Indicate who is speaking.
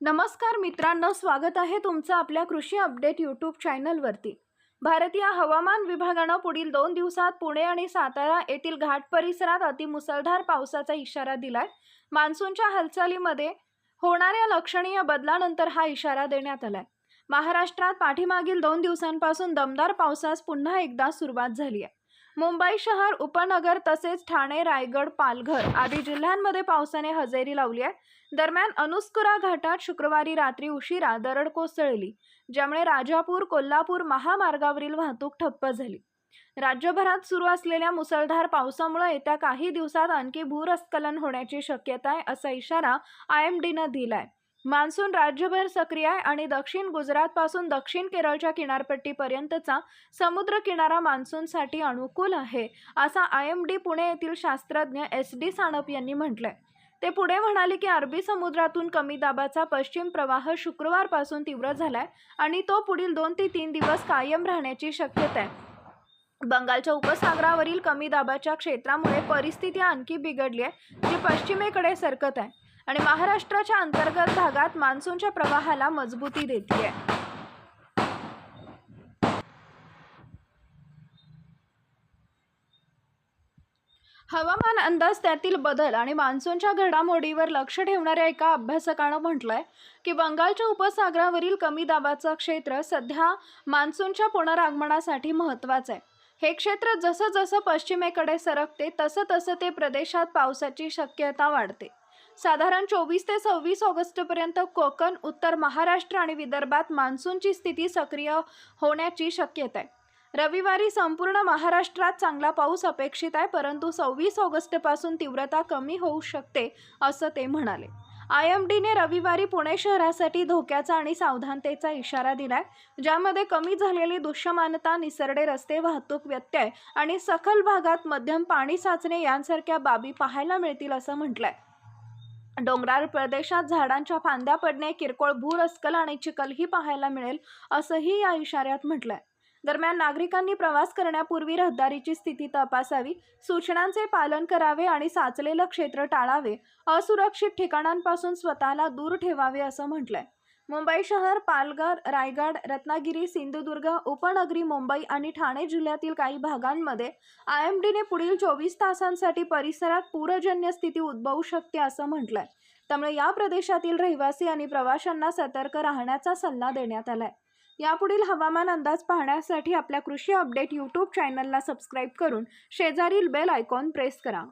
Speaker 1: नमस्कार मित्रांनो स्वागत आहे तुमचं आपल्या कृषी अपडेट यूट्यूब चॅनलवरती. भारतीय हवामान विभागानं पुढील दोन दिवसात पुणे आणि सातारा येथील घाट परिसरात अतिमुसळधार पावसाचा इशारा दिलाय. मान्सूनच्या हालचालीमध्ये होणाऱ्या लक्षणीय बदलानंतर हा इशारा देण्यात आलाय. महाराष्ट्रात पाठीमागील दोन दिवसांपासून दमदार पावसास पुन्हा एकदा सुरुवात झाली आहे. मुंबई शहर उपनगर तसेच ठाणे रायगड पालघर आदी जिल्ह्यांमध्ये पावसाने हजेरी लावली आहे. दरम्यान अनुस्कुरा घाटात शुक्रवारी रात्री उशिरा दरड कोसळली ज्यामुळे राजापूर कोल्हापूर महामार्गावरील वाहतूक ठप्प झाली. राज्यभरात सुरू असलेल्या मुसळधार पावसामुळे येत्या काही दिवसात आणखी भूरस्खलन होण्याची शक्यता आहे असा इशारा आय एम डीनं दिला आहे मान्सून राज्यभर सक्रिय आहे आणि दक्षिण गुजरातपासून दक्षिण केरळच्या किनारपट्टीपर्यंतचा समुद्र किनारा मान्सूनसाठी अनुकूल आहे असा आय एम डी पुणे येथील शास्त्रज्ञ एस डी सानप यांनी म्हटलंय. ते पुढे म्हणाले की अरबी समुद्रातून कमी दाबाचा पश्चिम प्रवाह शुक्रवारपासून तीव्र झालाय आणि तो पुढील दोन ते तीन दिवस कायम राहण्याची शक्यता आहे. बंगालच्या उपसागरावरील कमी दाबाच्या क्षेत्रामुळे परिस्थिती आणखी बिघडली आहे जी पश्चिमेकडे सरकत आहे. आणि महाराष्ट्राच्या अंतर्गत भागात मान्सूनच्या प्रवाहाला मजबूती देते आहे हवामान अंदाज त्यातील बदल आणि मान्सूनच्या घडामोडीवर लक्ष ठेवणाऱ्या एका अभ्यासकानं म्हटलंय की बंगालच्या उपसागरावरील कमी दाबाचं क्षेत्र सध्या मान्सूनच्या पुनरागमनासाठी महत्त्वाचं आहे. हे क्षेत्र जसं जसं पश्चिमेकडे सरकते तसं तसं ते प्रदेशात पावसाची शक्यता वाढते. साधारण चोवीस ते सव्वीस ऑगस्टपर्यंत कोकण उत्तर महाराष्ट्र आणि विदर्भात मान्सूनची स्थिती सक्रिय होण्याची शक्यता आहे. रविवारी संपूर्ण महाराष्ट्रात चांगला पाऊस अपेक्षित आहे परंतु सव्वीस ऑगस्टपासून तीव्रता कमी होऊ शकते असं ते म्हणाले. आय एम डीने रविवारी पुणे शहरासाठी धोक्याचा आणि सावधानतेचा इशारा दिलाय ज्यामध्ये कमी झालेली दृश्यमानता निसरडे रस्ते वाहतूक व्यत्यय आणि सखल भागात मध्यम पाणी साचणे यांसारख्या बाबी पाहायला मिळतील असं म्हटलंय. डोंगराळ प्रदेशात झाडांच्या फांद्या पडणे किरकोळ भूरस्कल आणि चिखलही पाहायला मिळेल असंही या इशाऱ्यात म्हटलंय. दरम्यान नागरिकांनी प्रवास करण्यापूर्वी रहदारीची स्थिती तपासावी सूचनांचे पालन करावे आणि साचलेलं क्षेत्र टाळावे असुरक्षित ठिकाणांपासून स्वतःला दूर ठेवावे असं म्हटलंय. मुंबई शहर पालघर रायगड रत्नागिरी सिंधुदुर्ग उपनगरी मुंबई आणि ठाणे जिल्ह्यातील काही भागांमध्ये आय एम डीने पुढील चोवीस तासांसाठी परिसरात पूरजन्य स्थिती उद्भवू शकते असं म्हटलंय. त्यामुळे या प्रदेशातील रहिवासी आणि प्रवाशांना सतर्क राहण्याचा सल्ला देण्यात आलाय. यापुढील हवामान अंदाज पाहण्यासाठी आपल्या कृषी अपडेट यूट्यूब चॅनलला सबस्क्राईब करून शेजारील बेल आयकॉन प्रेस करा.